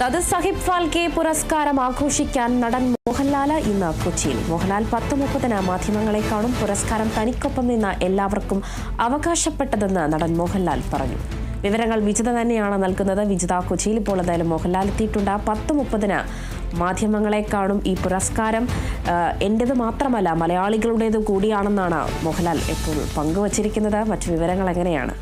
ദാദാ സാഹിബ് ഫാൽക്കെ പുരസ്കാരം ആഘോഷിക്കാൻ നടൻ മോഹൻലാൽ ഇന്ന് കൊച്ചിയിൽ. മോഹൻലാൽ പത്ത് മുപ്പതിന് മാധ്യമങ്ങളെ കാണും. പുരസ്കാരം തനിക്കൊപ്പം നിന്ന് എല്ലാവർക്കും അവകാശപ്പെട്ടതെന്ന് നടൻ മോഹൻലാൽ പറഞ്ഞു. വിവരങ്ങൾ വിജിത തന്നെയാണ് നൽകുന്നത്. വിജിത കൊച്ചിയിൽ ഇപ്പോൾ എന്തായാലും മോഹൻലാൽ എത്തിയിട്ടുണ്ട്. പത്ത് മുപ്പതിന് മാധ്യമങ്ങളെ കാണും. ഈ പുരസ്കാരം എന്റെത് മാത്രമല്ല മലയാളികളുടേത് കൂടിയാണെന്നാണ് മോഹൻലാൽ ഇപ്പോൾ പങ്കുവച്ചിരിക്കുന്നത്. മറ്റു വിവരങ്ങൾ എങ്ങനെയാണ്?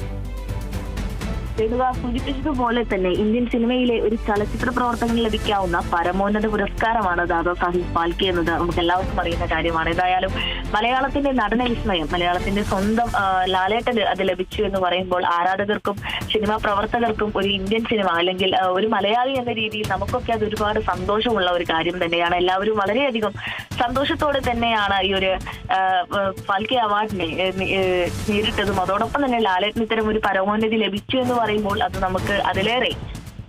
രേണുക സൂചിപ്പിച്ചതുപോലെ തന്നെ ഇന്ത്യൻ സിനിമയിലെ ഒരു ചലച്ചിത്ര പ്രവർത്തകന് ലഭിക്കാവുന്ന പരമോന്നത പുരസ്കാരമാണ് ദാദാ സാഹിബ് ഫാൽക്കെ എന്നത്. നമുക്ക് എല്ലാവർക്കും അറിയുന്ന കാര്യമാണ്. ഏതായാലും മലയാളത്തിന്റെ നടന വിസ്മയം മലയാളത്തിന്റെ സ്വന്തം ലാലേട്ടൻ അത് ലഭിച്ചു എന്ന് പറയുമ്പോൾ ആരാധകർക്കും സിനിമാ പ്രവർത്തകർക്കും ഒരു ഇന്ത്യൻ സിനിമ അല്ലെങ്കിൽ ഒരു മലയാളി എന്ന രീതിയിൽ നമുക്കൊക്കെ അത് ഒരുപാട് സന്തോഷമുള്ള ഒരു കാര്യം തന്നെയാണ്. എല്ലാവരും വളരെയധികം സന്തോഷത്തോടെ തന്നെയാണ് ഈ ഒരു ഫാൽക്കെ അവാർഡിനെ നേരിട്ടതും. അതോടൊപ്പം തന്നെ ലാലേട്ടന് ഇത്തരം ഒരു പരമോന്നതി ലഭിച്ചു എന്ന് പറയുമ്പോൾ അത് നമുക്ക് അതിലേറെ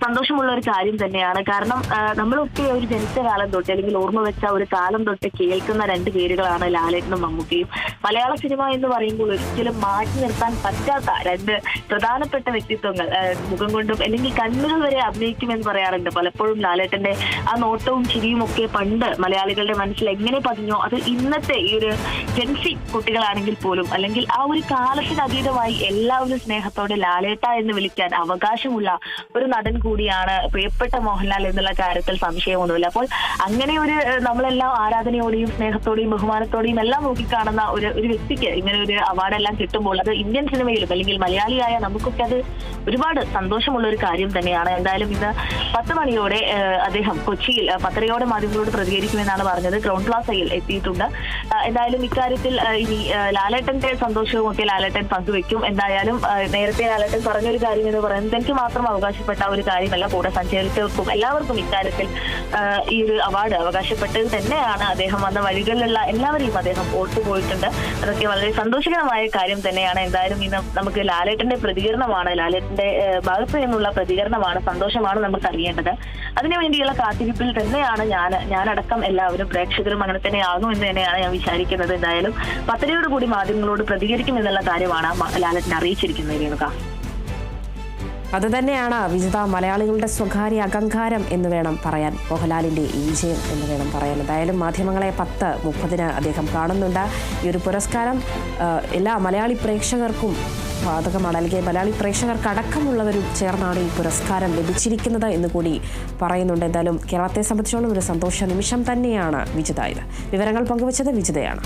സന്തോഷമുള്ള ഒരു കാര്യം തന്നെയാണ്. കാരണം നമ്മളൊക്കെ ഒരു ജനിച്ച കാലം തൊട്ട് അല്ലെങ്കിൽ ഓർമ്മ വെച്ച ഒരു കാലം തൊട്ട് കേൾക്കുന്ന രണ്ട് പേരുകളാണ് ലാലേട്ടനും മമ്മൂക്കയും മലയാള സിനിമ എന്ന് പറയുമ്പോൾ ഒരിക്കലും മാറ്റി നിർത്താൻ പറ്റാത്ത രണ്ട് പ്രധാനപ്പെട്ട വ്യക്തിത്വങ്ങൾ മുഖം കൊണ്ടും അല്ലെങ്കിൽ കണ്ണുകൾ വരെ അഭിനയിക്കുമെന്ന് പറയാറുണ്ട്. പലപ്പോഴും ലാലേട്ടന്റെ ആ നോട്ടവും ചിരിയും ഒക്കെ പണ്ട് മലയാളികളുടെ മനസ്സിൽ എങ്ങനെ പതിഞ്ഞോ അത് ഇന്നത്തെ ഈ ഒരു ജെൻസി കുട്ടികളാണെങ്കിൽ പോലും അല്ലെങ്കിൽ ആ ഒരു കാലത്തിന് അതീതമായി എല്ലാവരും സ്നേഹത്തോടെ ലാലേട്ട എന്ന് വിളിക്കാൻ അവകാശമുള്ള ഒരു നടൻ കൂടിയാണ് പ്രിയപ്പെട്ട മോഹൻലാൽ എന്നുള്ള കാര്യത്തിൽ സംശയമൊന്നുമില്ല. അപ്പോൾ അങ്ങനെ ഒരു നമ്മളെല്ലാം ആരാധനയോടെയും സ്നേഹത്തോടെയും ബഹുമാനത്തോടെയും എല്ലാം നോക്കിക്കാണുന്ന ഒരു ഒരു വ്യക്തിക്ക് ഇങ്ങനെ ഒരു അവാർഡെല്ലാം കിട്ടുമ്പോൾ അത് ഇന്ത്യൻ സിനിമയിലും അല്ലെങ്കിൽ മലയാളിയായ നമുക്കൊക്കെ അത് ഒരുപാട് സന്തോഷമുള്ള ഒരു കാര്യം തന്നെയാണ്. എന്തായാലും ഇന്ന് പത്ത് മണിയോടെ അദ്ദേഹം കൊച്ചിയിൽ പത്തരയോടെ മാധ്യമങ്ങളോട് പ്രതികരിക്കുമെന്നാണ് പറഞ്ഞത്. ക്രൗൺ പ്ലാസയിൽ എത്തിയിട്ടുണ്ട്. എന്തായാലും ഇക്കാര്യത്തിൽ ഇനി ലാലേട്ടന്റെ സന്തോഷവും ഒക്കെ ലാലേട്ടൻ പങ്കുവെക്കും. എന്തായാലും നേരത്തെ ലാലേട്ടൻ പറഞ്ഞൊരു കാര്യം എന്ന് പറയുന്നത് എനിക്ക് മാത്രം അവകാശപ്പെട്ട ഒരു കാര്യമല്ല. കൂടെ സഞ്ചരിച്ചവർക്കും എല്ലാവർക്കും ഇക്കാര്യത്തിൽ ഈ ഒരു അവാർഡ് അവകാശപ്പെട്ടത് തന്നെയാണ്. അദ്ദേഹം വന്ന വഴികളിലുള്ള എല്ലാവരെയും അദ്ദേഹം ഓർത്തു പോയിട്ടുണ്ട് അതൊക്കെ വളരെ സന്തോഷകരമായ കാര്യം തന്നെയാണ്. എന്തായാലും ഇന്ന് നമുക്ക് ലാലേട്ടന്റെ പ്രതികരണമാണ് ലാലേട്ടന്റെ ഭാഗത്ത് നിന്നുള്ള പ്രതികരണമാണ് സന്തോഷമാണ് നമുക്ക് അറിയേണ്ടത്. അതിനുവേണ്ടിയുള്ള കാത്തിരിപ്പിൽ തന്നെയാണ് ഞാൻ ഞാനടക്കം എല്ലാവരും പ്രേക്ഷകരും അങ്ങനെ തന്നെ ആകും എന്ന് തന്നെയാണ് ഞാൻ വിചാരിക്കുന്നത്. എന്തായാലും പത്തരയോട് കൂടി മാധ്യമങ്ങളോട് പ്രതികരിക്കും എന്നുള്ള കാര്യമാണ് ലാലറ്റിനെ അറിയിച്ചിരിക്കുന്നത് രേണുക. അത് തന്നെയാണ് വിജിത മലയാളികളുടെ സ്വകാര്യ അഹങ്കാരം എന്ന് വേണം പറയാൻ. മോഹൻലാലിന്റെ ഈ വിജയം എന്ന് വേണം പറയാൻ. എന്തായാലും മാധ്യമങ്ങളെ പത്ത് മുപ്പതിന് അദ്ദേഹം കാണുന്നുണ്ട്. ഈ ഒരു പുരസ്കാരം എല്ലാ മലയാളി പ്രേക്ഷകർക്കും ബാധകമാണ് അല്ലെങ്കിൽ മലയാളി പ്രേക്ഷകർക്കടക്കമുള്ളവരും ചേർന്നാണ് ഈ പുരസ്കാരം ലഭിച്ചിരിക്കുന്നത് എന്ന് കൂടി പറയുന്നുണ്ട്. എന്തായാലും കേരളത്തെ സംബന്ധിച്ചോളം ഒരു സന്തോഷ നിമിഷം തന്നെയാണ് വിജിത ഇത് വിവരങ്ങൾ പങ്കുവച്ചത് വിജിതയാണ്.